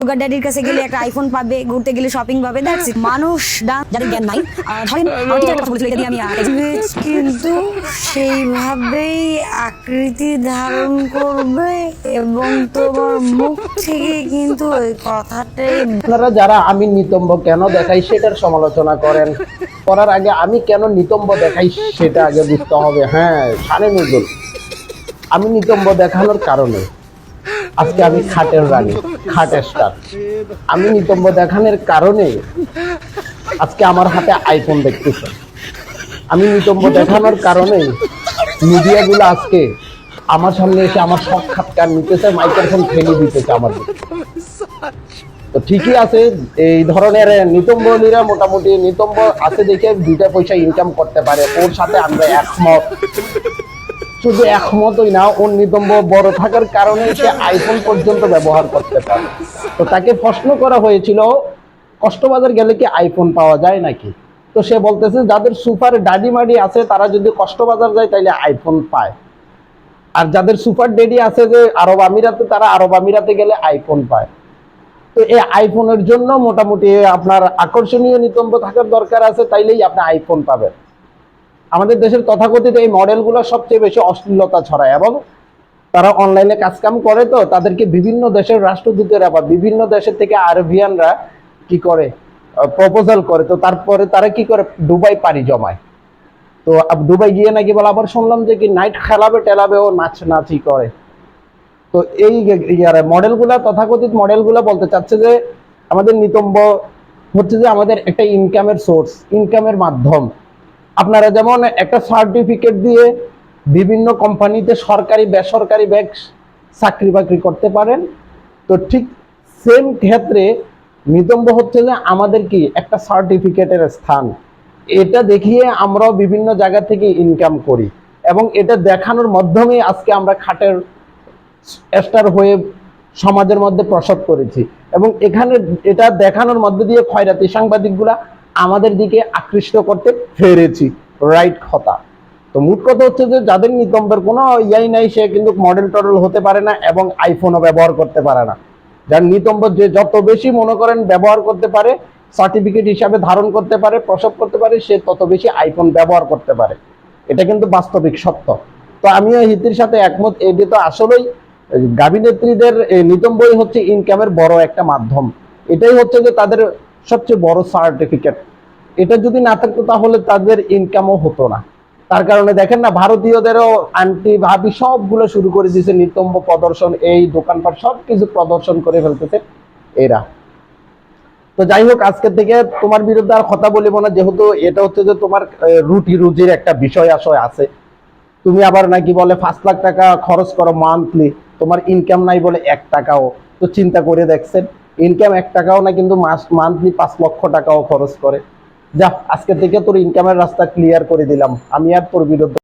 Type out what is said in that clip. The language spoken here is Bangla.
সুগার ড্যাডির কাছে গেলে একটা আইফোন পাবে ঘুরতে গেলে শপিং পাবে দ্যাটস ইট মানুষ যাদের জ্ঞান নাই ধরেন কথা বলেছিল এটা আমি কিন্তু সেইভাবেই আকৃতি ধারণ করবে এবং তোমার মুখ থেকে কিন্তু ওই কথাটাই আপনারা যারা আমি নিতম্ব কেন দেখাই সেটার সমালোচনা করেন? করার আগে আমি কেন নিতম্ব দেখাই সেটা আগে বুঝতে হবে। হ্যাঁ সানে নজরুল আমি নিতম্ব দেখানোর কারণে আজকে আমি খাটের রানী, খাটের স্টার আমি নিতম্ব দেখানোর কারণে আজকে আমার হাতে আইফোন দেখতেছে। আমি নিতম্ব দেখানোর কারণে মিডিয়াগুলো আজকে আমার সামনে এসে আমার সব খাতকার নিতেছে মাইক্রোফোন ফেলে দিতেছে আমার তো ঠিকই আছে, এই ধরনের নিতম্বলীরা মোটামুটি নিতম্ব আছে দেখে দুইটা পয়সা ইনকাম করতে পারে, ওর সাথে আমরা একমত। শুধু একমতই না ওর নিতম্ব বড় থাকার কারণে সে আইফোন পর্যন্ত ব্যবহার করতে পারে। তো তাকে প্রশ্ন করা হয়েছিল, কষ্টবাজার গেলে কি আইফোন পাওয়া যায় নাকি? তো সে বলতেছে, যাদের সুপার ডাডি মাডি আছে, তারা যদি কষ্টবাজার যায়, তাইলে আইফোন পায়। আর যাদের সুপার ডেডি আছে যে আরব আমিরাতে, তারা আরব আমিরাতে গেলে আইফোন পায়। তো এই আইফোনের জন্য মোটামুটি আপনার আকর্ষণীয় নিতম্ব থাকার দরকার আছে, তাইলেই আপনি আইফোন পাবেন। আমাদের দেশের তথাকথিত এই মডেলগুলো সবচেয়ে বেশি অশ্লীলতা ছড়ায় এবং তারা অনলাইনে কাজকাম করে তো তাদেরকে বিভিন্ন দেশের রাষ্ট্রদূতেরা বা বিভিন্ন দেশের থেকে আরবিয়ানরা কি করে প্রপোজাল করে। তো তারপরে তারা কি করে, দুবাই পাড়ি জমায়। তো দুবাই গিয়ে নাকি বলে, আবার শুনলাম যে কি নাইট খেলাবে, টেলাবে, ও নাচ নাচি করে। তো এই ইয়ারে মডেলগুলা, তথাকথিত মডেলগুলা বলতে চাচ্ছে যে, আমাদের নিতম্ব হচ্ছে যে আমাদের একটা ইনকামের সোর্স ইনকামের মাধ্যম। আপনারা যেমন একটা সার্টিফিকেট দিয়ে বিভিন্ন কোম্পানিতে সরকারি, বেসরকারি ব্যাগ চাকরি বাকরি করতে পারেন, তো ঠিক সেম ক্ষেত্রে নিতম্ব হচ্ছে যে আমাদের কি একটা সার্টিফিকেটের স্থান। এটা দেখিয়ে আমরাও বিভিন্ন জায়গা থেকে ইনকাম করি এবং এটা দেখানোর মাধ্যমে আজকে আমরা খাটের স্টার হয়ে সমাজের মধ্যে প্রসাদ করেছি এবং এখানে এটা দেখানোর মধ্যে দিয়ে খয়রাতি সাংবাদিকগুলা আমাদের দিকে আকৃষ্ট করতে পেরেছি। রাইট কথা। তো মোট কথা হচ্ছে যে, যাদের নিতম্বের কোনো ইয়াই নাই, সে কিন্তু মডেল টডেল হতে পারে না এবং আইফোনও ব্যবহার করতে পারে না। যার নিতম্ব যে যত বেশি মনে করেন ব্যবহার করতে পারে সার্টিফিকেট হিসাবে ধারণ করতে পারে, প্রসব করতে পারে, সে তত বেশি আইফোন ব্যবহার করতে পারে। এটা কিন্তু বাস্তবিক সত্য। তো আমিও হিতির সাথে একমত, এটি তো আসলেই গাভিনেত্রীদের নিতম্বই হচ্ছে ইনকামের বড় একটা মাধ্যম। এটাই হচ্ছে যে তাদের সবচেয়ে বড় সার্টিফিকেট এটা যদি না থাকতো তাহলে তাদের ইনকামও হতো না। তার কারণে দেখেন না, ভারতীয়দেরও আন্টি ভাবি সবগুলো শুরু করে দিয়েছে, নিতম্ব প্রদর্শন, এই দোকানপাট সব কিছু প্রদর্শন করে ফেলতেছে এরা। তো যাই হোক, আজকে থেকে তোমার বিরুদ্ধে আর কথা বলিব না, যেহেতু এটা হচ্ছে যে তোমার রুটি রুজির একটা বিষয় আশয় আছে। তুমি আবার নাকি বলে পাঁচ লাখ টাকা খরচ করো মান্থলি তোমার ইনকাম নাই বলে এক টাকাও। তো চিন্তা করে দেখছেন। ইনকাম এক টাকাও না, কিন্তু মাস মান্থলি পাঁচ লক্ষ টাকাও খরচ করে। যা আজকে থেকে তোর ইনকামের রাস্তা ক্লিয়ার করে দিলাম। আমি আর তোর বিরুদ্ধে